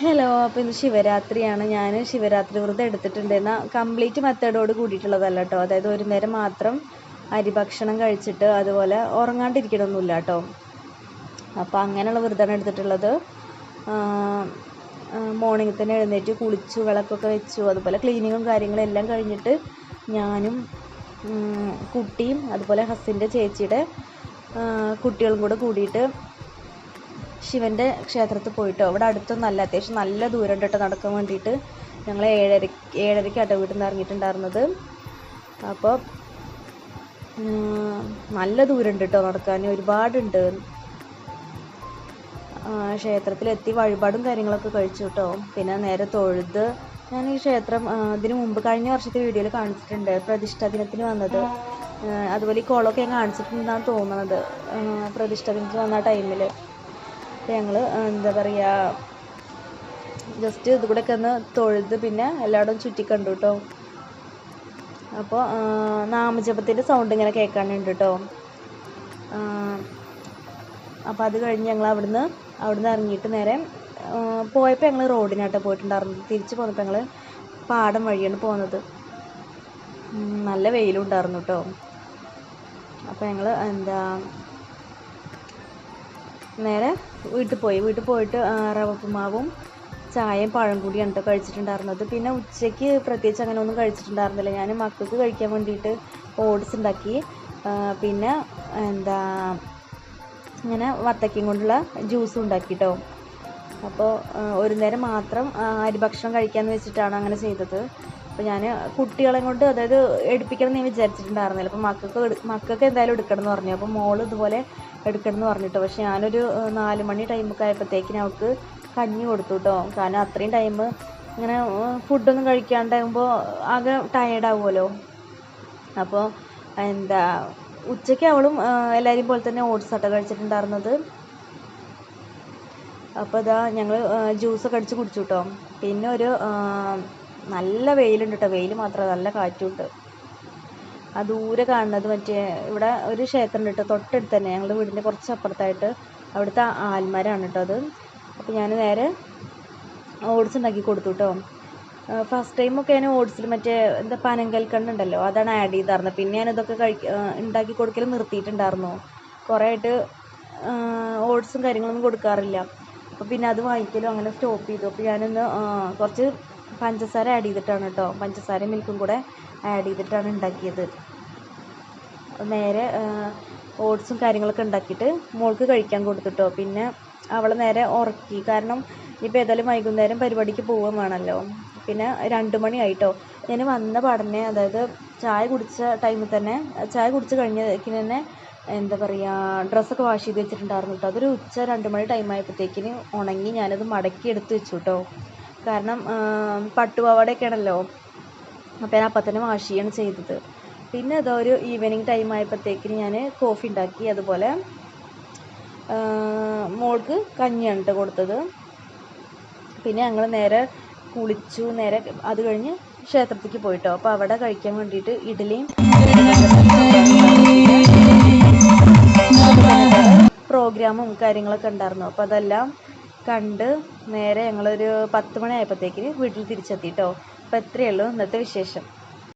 Hello അപ്പോൾ ഇന്ന് ശിവരാത്രിയാണ്. ഞാൻ ശിവരാത്രി വ്രതം എടുത്തിട്ടുണ്ട്. എന്നാൽ കംപ്ലീറ്റ് മെത്തേഡോട് കൂടിയിട്ടുള്ളതല്ല കേട്ടോ അതായത് ഒരു നേരം മാത്രം അരി ഭക്ഷണം കഴിച്ചിട്ട് അതുപോലെ ഉറങ്ങാണ്ടിരിക്കണമൊന്നുമില്ല കേട്ടോ അപ്പോൾ അങ്ങനെയുള്ള വ്രതമാണ് എടുത്തിട്ടുള്ളത്. മോർണിംഗ് തന്നെ എഴുന്നേറ്റ് കുളിച്ചു വിളക്കൊക്കെ വെച്ചു അതുപോലെ ക്ലീനിങ്ങും കാര്യങ്ങളും എല്ലാം കഴിഞ്ഞിട്ട് ഞാനും കുട്ടിയും അതുപോലെ ഹസ്സിന്റെ ചേച്ചിയുടെ കുട്ടികളും കൂടെ കൂടിയിട്ട് ശിവന്റെ ക്ഷേത്രത്തിൽ പോയിട്ടോ. ഇവിടെ അടുത്തൊന്നല്ല അത്യാവശ്യം നല്ല ദൂരം ഉണ്ട് കേട്ടോ നടക്കാൻ വേണ്ടിയിട്ട്. ഞങ്ങൾ ഏഴര ഏഴരയ്ക്കാട്ടോ വീട്ടിൽ നിന്ന് ഇറങ്ങിയിട്ടുണ്ടായിരുന്നത്. അപ്പോൾ നല്ല ദൂരം ഉണ്ട് കേട്ടോ നടക്കാൻ. ഒരുപാടുണ്ട്. ക്ഷേത്രത്തിലെത്തി വഴിപാടും കാര്യങ്ങളൊക്കെ കഴിച്ചു കേട്ടോ. പിന്നെ നേരെ തൊഴുത് ഞാൻ ഈ ക്ഷേത്രം ഇതിനു മുമ്പ് കഴിഞ്ഞ വർഷത്തെ വീഡിയോയിൽ കാണിച്ചിട്ടുണ്ട്. പ്രതിഷ്ഠാ ദിനത്തിന് വന്നത്. അതുപോലെ ഈ കുളമൊക്കെ ഞാൻ കാണിച്ചിട്ടുണ്ടെന്നാണ് തോന്നുന്നത് പ്രതിഷ്ഠാ ദിനത്തിന് വന്ന ടൈമിൽ അപ്പോൾ ഞങ്ങൾ എന്താ പറയുക ജസ്റ്റ് ഇത് കൂടെ ഒക്കെ ഒന്ന് തൊഴുത് പിന്നെ എല്ലായിടവും ചുറ്റി കണ്ടു കേട്ടോ അപ്പോൾ നാമജപത്തിന്റെ സൗണ്ട് ഇങ്ങനെ കേൾക്കാനുണ്ട് കേട്ടോ അപ്പോൾ അത് കഴിഞ്ഞ് ഞങ്ങൾ അവിടുന്ന് അവിടുന്ന് ഇറങ്ങിയിട്ട് നേരെ പോയപ്പോൾ ഞങ്ങൾ റോഡിനായിട്ട് പോയിട്ടുണ്ടായിരുന്നു തിരിച്ച് പോന്നപ്പോൾ ഞങ്ങൾ പാടം വഴിയാണ് പോകുന്നത് നല്ല വെയിലുണ്ടായിരുന്നു കേട്ടോ അപ്പോൾ ഞങ്ങൾ എന്താ നേരെ വീട്ടിൽ പോയി. വീട്ടിൽ പോയിട്ട് റവപ്പുമാവും ചായയും പഴം കൂടി കേട്ടോ കഴിച്ചിട്ടുണ്ടായിരുന്നത്. പിന്നെ ഉച്ചയ്ക്ക് പ്രത്യേകിച്ച് അങ്ങനെ ഒന്നും കഴിച്ചിട്ടുണ്ടായിരുന്നില്ല. ഞാൻ മക്കൾക്ക് കഴിക്കാൻ വേണ്ടിയിട്ട് ഓട്സ് ഉണ്ടാക്കി. പിന്നെ എന്താ ഇങ്ങനെ വത്തക്കയും കൊണ്ടുള്ള ജ്യൂസും ഉണ്ടാക്കി കേട്ടോ അപ്പോൾ ഒരു നേരം മാത്രം അരി ഭക്ഷണം കഴിക്കാമെന്ന് വെച്ചിട്ടാണ് അങ്ങനെ ചെയ്തത്. അപ്പോൾ ഞാൻ കുട്ടികളെ കൊണ്ട് അതായത് എടുപ്പിക്കണം എന്ന് വിചാരിച്ചിട്ടുണ്ടായിരുന്നില്ല. അപ്പോൾ മക്കൾക്ക് മക്കൾക്ക് എന്തായാലും എടുക്കണം എന്ന് പറഞ്ഞു. അപ്പോൾ മോൾ ഇതുപോലെ എടുക്കണം എന്ന് പറഞ്ഞിട്ടോ. പക്ഷേ ഞാനൊരു നാല് മണി ടൈമൊക്കെ ആയപ്പോഴത്തേക്കിന് അവൾക്ക് കഞ്ഞി കൊടുത്തു കേട്ടോ കാരണം അത്രയും ടൈം ഇങ്ങനെ ഫുഡൊന്നും കഴിക്കാണ്ടാകുമ്പോൾ ആകെ ടയേർഡാവുമല്ലോ അപ്പോൾ എന്താ ഉച്ചയ്ക്ക് അവളും എല്ലാവരും പോലെ തന്നെ ഓട്സ് ആട്ടോ കഴിച്ചിട്ടുണ്ടായിരുന്നത്. അപ്പോൾ ഇതാ ഞങ്ങൾ ജ്യൂസൊക്കെ അടിച്ച് കുടിച്ചു കേട്ടോ പിന്നെ ഒരു നല്ല വെയിലുണ്ട് കേട്ടോ വെയിൽ മാത്രമല്ല നല്ല കാറ്റുണ്ട് ആ ദൂരെ കാണുന്നത് മറ്റേ ഇവിടെ ഒരു ക്ഷേത്രം ഉണ്ട് കേട്ടോ തൊട്ടടുത്ത് തന്നെ. ഞങ്ങളുടെ വീടിന്റെ കുറച്ച് അപ്പുറത്തായിട്ട് അവിടുത്തെ ആൽമരമാണ് കേട്ടോ അത്. അപ്പോൾ ഞാൻ നേരെ ഓട്സ് ഉണ്ടാക്കി കൊടുത്തു കേട്ടോ. ഫസ്റ്റ് ടൈമൊക്കെ ഞാൻ ഓട്സിൽ മറ്റേ എന്താ പനങ്കൽക്കണ്ണുണ്ടല്ലോ അതാണ് ആഡ് ചെയ്തായിരുന്നത് പിന്നെ ഞാൻ ഇതൊക്കെ കഴിക്ക ഉണ്ടാക്കി കൊടുക്കൽ നിർത്തിയിട്ടുണ്ടായിരുന്നു കുറേ ആയിട്ട് ഓട്സും കാര്യങ്ങളൊന്നും കൊടുക്കാറില്ല. അപ്പോൾ പിന്നെ അത് വാങ്ങിക്കലും അങ്ങനെ സ്റ്റോപ്പ് ചെയ്തു. അപ്പോൾ ഞാനൊന്ന് കുറച്ച് പഞ്ചസാര ആഡ് ചെയ്തിട്ടാണ് കേട്ടോ. പഞ്ചസാരയും മിൽക്കും കൂടെ ആഡ് ചെയ്തിട്ടാണ് ഉണ്ടാക്കിയത്. നേരെ ഓട്സും കാര്യങ്ങളൊക്കെ ഉണ്ടാക്കിയിട്ട് മോൾക്ക് കഴിക്കാൻ കൊടുത്തിട്ടോ പിന്നെ അവളെ നേരെ ഉറക്കി. കാരണം ഇപ്പോൾ ഏതായാലും വൈകുന്നേരം പരിപാടിക്ക് പോവുകയും വേണമല്ലോ. പിന്നെ രണ്ട് മണിയായിട്ടോ ഞാൻ വന്ന പാടനെ അതായത് ചായ കുടിച്ച ടൈമിൽ തന്നെ ചായ കുടിച്ച് കഴിഞ്ഞതിന് തന്നെ എന്താ പറയുക ഡ്രസ്സൊക്കെ വാഷ് ചെയ്ത് വെച്ചിട്ടുണ്ടായിരുന്നു കേട്ടോ അതൊരു ഉച്ച രണ്ട് മണി ടൈം ആയപ്പോഴത്തേക്കിന് ഉണങ്ങി ഞാനത് മടക്കി എടുത്ത് വെച്ചു കേട്ടോ കാരണം പട്ടുപാവാടയൊക്കെയാണല്ലോ. അപ്പോൾ ഞാൻ അപ്പം തന്നെ വാഷ് ചെയ്യാണ് ചെയ്തത്. പിന്നെ അതോ ഒരു ഈവനിങ് ടൈം ആയപ്പോഴത്തേക്കിന് ഞാൻ കോഫി ഉണ്ടാക്കി. അതുപോലെ മോൾക്ക് കഞ്ഞിയാണ് കേട്ടോ കൊടുത്തത്. പിന്നെ ഞങ്ങൾ നേരെ കുളിച്ചു. നേരെ അത് കഴിഞ്ഞ് ക്ഷേത്രത്തിലേക്ക് പോയിട്ടോ. അപ്പോൾ അവിടെ കഴിക്കാൻ വേണ്ടിയിട്ട് ഇഡ്ഡലിയും പ്രോഗ്രാമും കാര്യങ്ങളൊക്കെ ഉണ്ടായിരുന്നു. അപ്പോൾ അതെല്ലാം കണ്ട് നേരെ ഞങ്ങളൊരു പത്ത് മണി ആയപ്പോഴത്തേക്കിന് വീട്ടിൽ തിരിച്ചെത്തി കേട്ടോ അപ്പോൾ ഇത്രയേ ഉള്ളൂ ഇന്നത്തെ വിശേഷം.